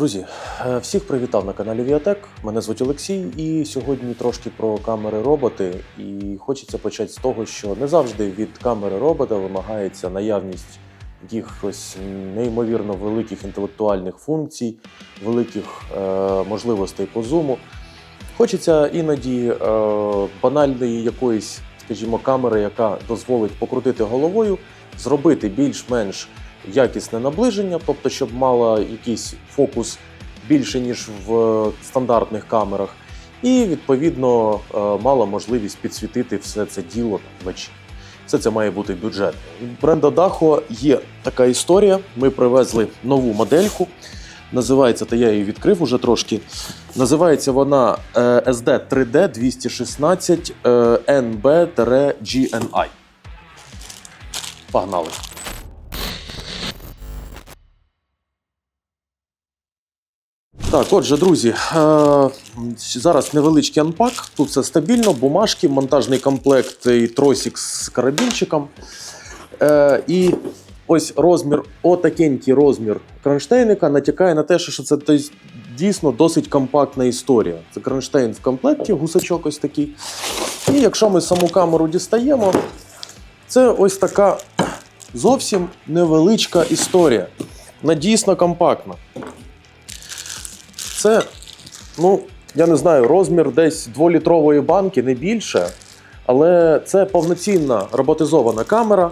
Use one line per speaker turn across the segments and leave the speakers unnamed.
Друзі, е, всіх привітав на каналі Віатек. Мене звуть Олексій, і сьогодні трошки про камери роботи. І хочеться почати з того, що не завжди від камери робота вимагається наявність якихось неймовірно великих інтелектуальних функцій, великих е, можливостей по зуму. Хочеться іноді е, банальної якоїсь, скажімо, камери, яка дозволить покрутити головою, зробити більш-менш якісне наближення, тобто, щоб мала якийсь фокус більше, ніж в е, стандартних камерах, і відповідно е, мала можливість підсвітити все це діло вночі. Все це має бути бюджетно. У бренда Daho є така історія. Ми привезли нову модельку. Називається, та я її відкрив уже трошки. Називається вона SD 3D 216 е, NB-GNI. Погнали. Так, отже, друзі, е, зараз невеличкий анпак. Тут все стабільно, бумажки, монтажний комплект і тросик з карабінчиком. Е, і ось розмір, отакенький розмір кронштейника натякає на те, що це дійсно досить компактна історія. Це кронштейн в комплекті, гусачок ось такий. І якщо ми саму камеру дістаємо, це ось така зовсім невеличка історія. Вона дійсно компактна. Це, ну, я не знаю, розмір десь 2-літрової банки, не більше. Але це повноцінна роботизована камера,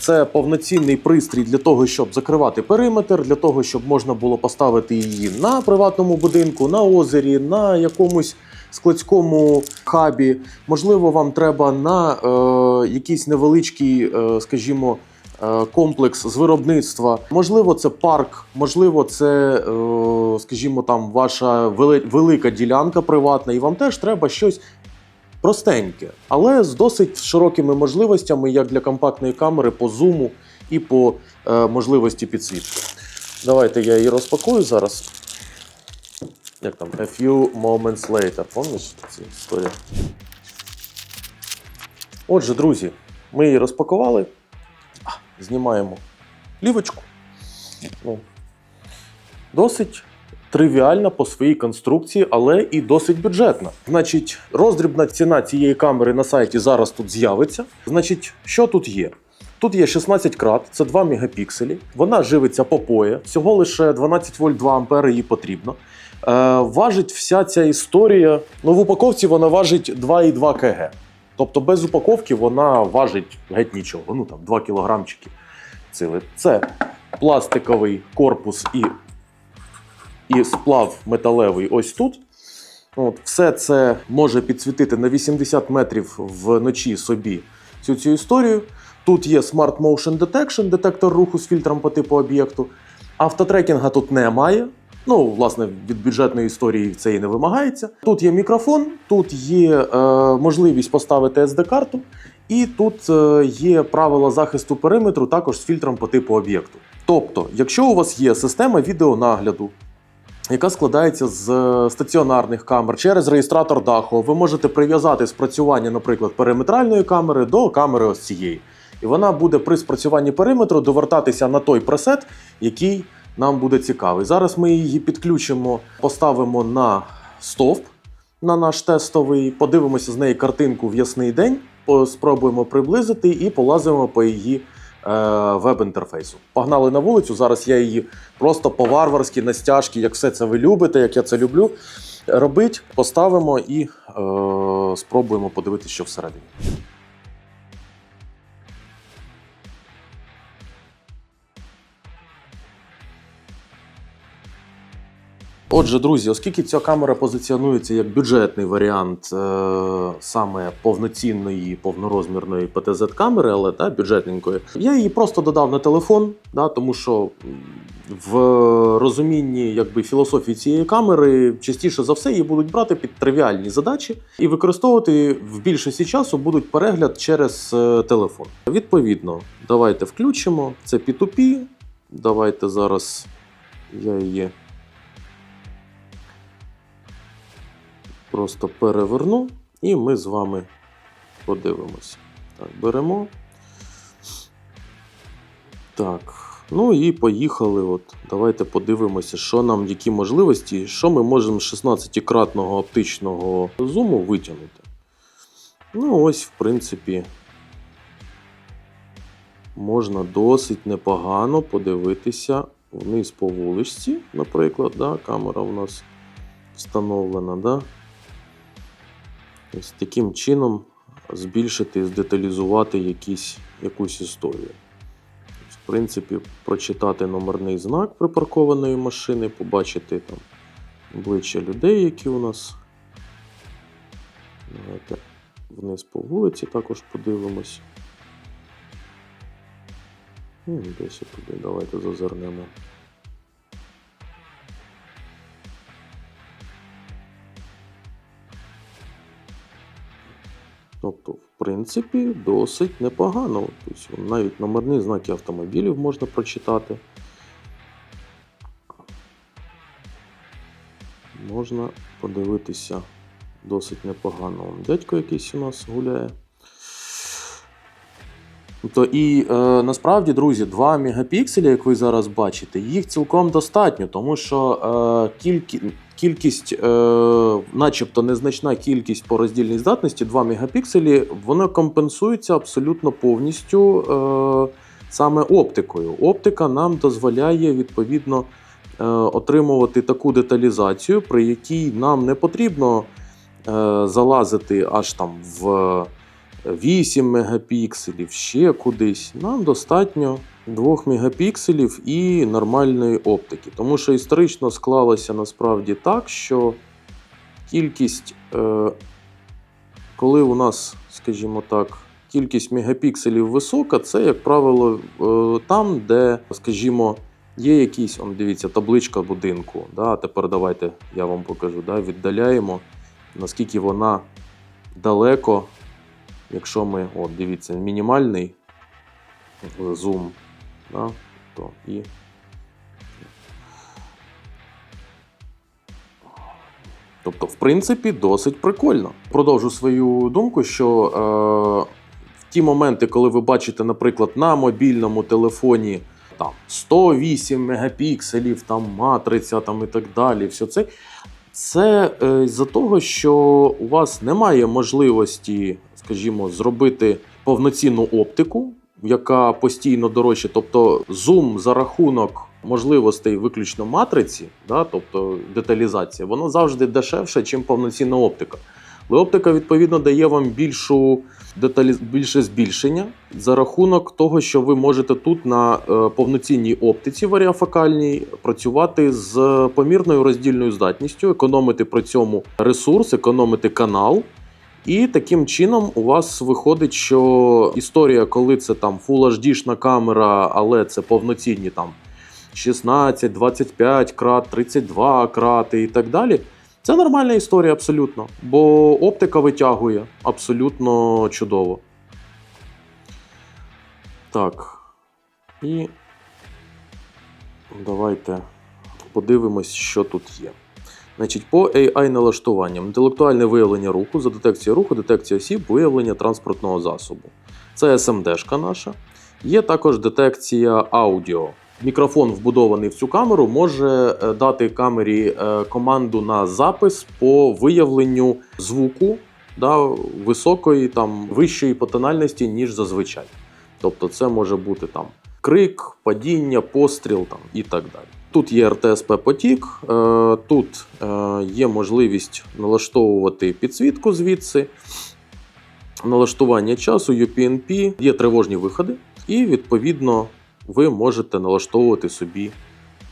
це повноцінний пристрій для того, щоб закривати периметр, для того, щоб можна було поставити її на приватному будинку, на озері, на якомусь складському хабі. Можливо, вам треба на е, якийсь невеличкий, е, скажімо, комплекс з виробництва. Можливо, це парк, можливо, це, е, скажімо, там ваша велика ділянка приватна, і вам теж треба щось простеньке, але з досить широкими можливостями, як для компактної камери по зуму і по е, можливості підсвітки. Давайте я її розпакую зараз. Як там? A few moments later. Помніш ця історія? Отже, друзі, ми її розпакували. Знімаємо лівочку. Ну, досить тривіальна по своїй конструкції, але і досить бюджетна. Значить, роздрібна ціна цієї камери на сайті зараз тут з'явиться. Значить, що тут є? Тут є 16 крат, це 2 мегапікселі. Вона живиться по поє, всього лише 12 вольт 2 ампери їй потрібно. Е, важить вся ця історія. Ну, в упаковці вона важить 2,2 кг. Тобто без упаковки вона важить геть нічого. Ну там 2 кілограмчики. Це пластиковий корпус і і сплав металевий ось тут. От, Все це може підсвітити на 80 метрів вночі собі цю цю історію. Тут є Smart Motion Detection, детектор руху з фільтром по типу об'єкту. Автотрекінга тут немає. Ну, власне, від бюджетної історії це і не вимагається. Тут є мікрофон, тут є е, можливість поставити SD-карту, і тут е, є правила захисту периметру також з фільтром по типу об'єкту. Тобто, якщо у вас є система відеонагляду, яка складається з е, стаціонарних камер через реєстратор Daho. Ви можете прив'язати спрацювання, наприклад, периметральної камери до камери ось цієї. І вона буде при спрацюванні периметру довертатися на той пресет, який нам буде цікавий. Зараз ми її підключимо, поставимо на стовп на наш тестовий, подивимося з неї картинку в ясний день, спробуємо приблизити і полазимо по її е, веб-інтерфейсу. Погнали на вулицю. Зараз я її просто по-варварськи, на стяжки, як все це ви любите, як я це люблю. Робить, поставимо і е, спробуємо подивитися, що всередині. Отже, друзі, оскільки ця камера позиціонується як бюджетний варіант е, саме повноцінної повнорозмірної ПТЗ-камери, але та, бюджетненької, я її просто додав на телефон, да, тому що в розумінні якби, філософії цієї камери частіше за все її будуть брати під тривіальні задачі і використовувати в більшості часу будуть перегляд через е, телефон. Відповідно, давайте включимо. Це P2P. Давайте зараз я її. Просто переверну, і ми з вами подивимося. Так, беремо. Так, Ну і поїхали. От, давайте подивимося, що нам, які можливості, що ми можемо з 16-кратного оптичного зуму витягнути. Ну, ось, в принципі, можна досить непогано подивитися вниз по вуличці, наприклад, да, камера у нас встановлена. Да? Ось таким чином збільшити, здеталізувати якісь, якусь історію. В принципі, прочитати номерний знак припаркованої машини, побачити там обличчя людей, які у нас. Давайте вниз по вулиці також подивимось. Ну, Десь туди давайте зазирнемо. Принципі, досить непогано. Тобто, навіть номерні знаки автомобілів можна прочитати. Можна подивитися досить непогано. Дядько якийсь у нас гуляє. Тобто, і е, насправді, друзі, 2 мегапікселі, як ви зараз бачите, їх цілком достатньо, тому що е, кількі, кількість, е, начебто незначна кількість по роздільній здатності, 2 мегапікселі, воно компенсується абсолютно повністю е, саме оптикою. Оптика нам дозволяє відповідно е, отримувати таку деталізацію, при якій нам не потрібно е, залазити аж там в. 8 мегапікселів, ще кудись. Нам достатньо 2 мегапікселів і нормальної оптики. Тому що історично склалося насправді так, що кількість, е, коли у нас, скажімо так, кількість мегапікселів висока, це, як правило, е, там, де, скажімо, є якісь, он, дивіться, табличка будинку. Да? Тепер давайте я вам покажу. Да? Віддаляємо, наскільки вона далеко Якщо ми, от, дивіться, мінімальний зум, да, то і. Тобто, в принципі, досить прикольно. Продовжу свою думку, що е, в ті моменти, коли ви бачите, наприклад, на мобільному телефоні там 108 мегапікселів, там матриця там, і так далі, все це. Це е, з-за того, що у вас немає можливості, скажімо, зробити повноцінну оптику, яка постійно дорожча. Тобто зум за рахунок можливостей виключно матриці, да, тобто деталізація, воно завжди дешевше, ніж повноцінна оптика. Але оптика, відповідно, дає вам більшу деталі... більше збільшення за рахунок того, що ви можете тут на е, повноцінній оптиці варіафокальній працювати з помірною роздільною здатністю, економити при цьому ресурс, економити канал. І таким чином у вас виходить, що історія, коли це там Full HD-шна камера, але це повноцінні там 16, 25 крат, 32 крати і так далі. Це нормальна історія абсолютно, бо оптика витягує абсолютно чудово. Так. І давайте подивимось, що тут є. Значить, По AI-налаштуванням інтелектуальне виявлення руху, за детекцію руху, детекція осіб, виявлення транспортного засобу. Це SMD-шка наша. Є також детекція аудіо. Мікрофон, вбудований в цю камеру, може е, дати камері е, команду на запис по виявленню звуку да, високої, там, вищої по тональності, ніж зазвичай. Тобто, це може бути там крик, падіння, постріл там, і так далі. Тут є RTSP потік, е, тут є можливість налаштовувати підсвітку звідси, налаштування часу, UPnP, є тривожні виходи, і відповідно ви можете налаштовувати собі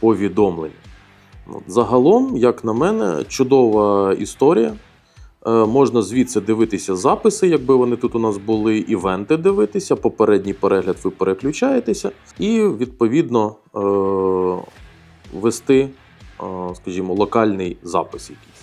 повідомлення. Загалом, як на мене, чудова історія. Е, можна звідси дивитися записи, якби вони тут у нас були, івенти дивитися, попередній перегляд ви переключаєтеся, і відповідно е, вести, е, скажімо, локальний запис якийсь.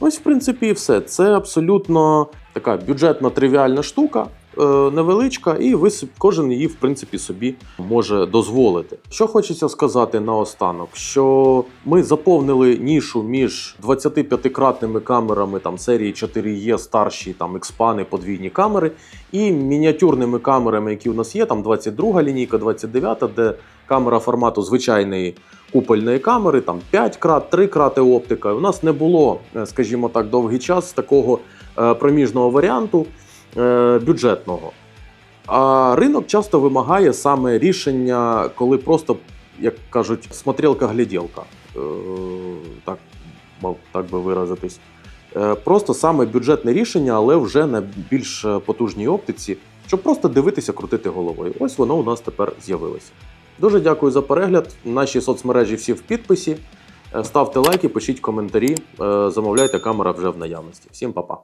Ось, в принципі, і все. Це абсолютно така бюджетна тривіальна штука. Е, невеличка, і ви кожен її, в принципі, собі може дозволити. Що хочеться сказати наостанок, що ми заповнили нішу між 25-кратними камерами там серії 4E, старші там експани, подвійні камери, і мініатюрними камерами, які у нас є, там 22 лінійка, 29, де камера формату звичайної купольної камери, там 5 крат, 3 крати оптика. У нас не було, е, скажімо так, довгий час такого е, проміжного варіанту бюджетного. А ринок часто вимагає саме рішення, коли просто, як кажуть, смотрелка-гляділка. Е, так, так би виразитись. Е, Просто саме бюджетне рішення, але вже на більш е, потужній оптиці, щоб просто дивитися, крутити головою. Ось воно у нас тепер з'явилося. Дуже дякую за перегляд. Наші соцмережі всі в підписі. Е, Ставте лайки, пишіть коментарі, е, замовляйте камера вже в наявності. Всім па-па.